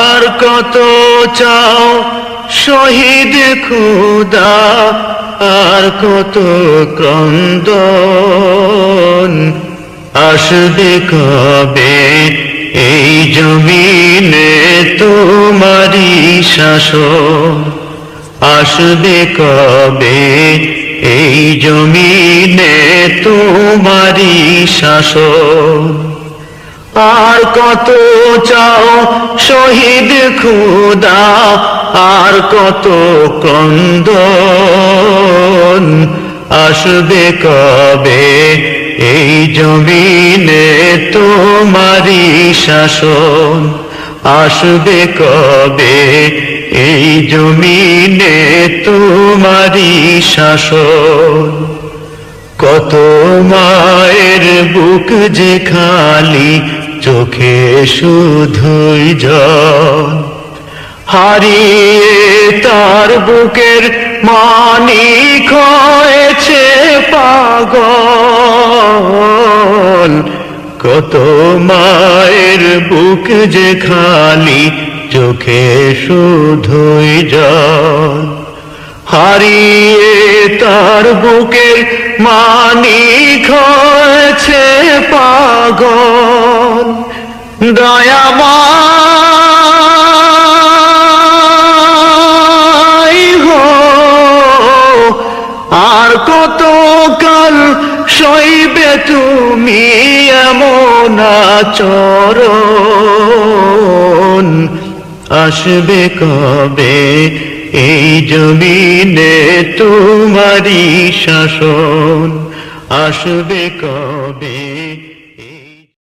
আর কত চাও শহীদ খুদা, আর কত ক্রন্দন আসবে কবে? এই জমিনে তোমারি শাসন আসবে কবে? এই জমিনে তোমারি শাসন। আর কত চাও শহীদ খুদা, আর কত ক্রন্দন আসবে কবে? এই জমিনে তোমারি শাসন আসবে কবে? এই জমিনে তোমারি শাসন। কত মায়ের বুক যে খালি, চোখে শুধুই জল। হারিয়ে তার বুকের মানি হয়েছে পাগল। কত মায়ের বুক যে খালি, চোখে শুধুই জল। হারিয়ে তার বুকের মানি হয়েছে পাগল। দয়াময় আর কত কাল সইবে তুমি এমন চরণ আসবে কবে এই জমিনে তোমারি শাসন আসবে কবে?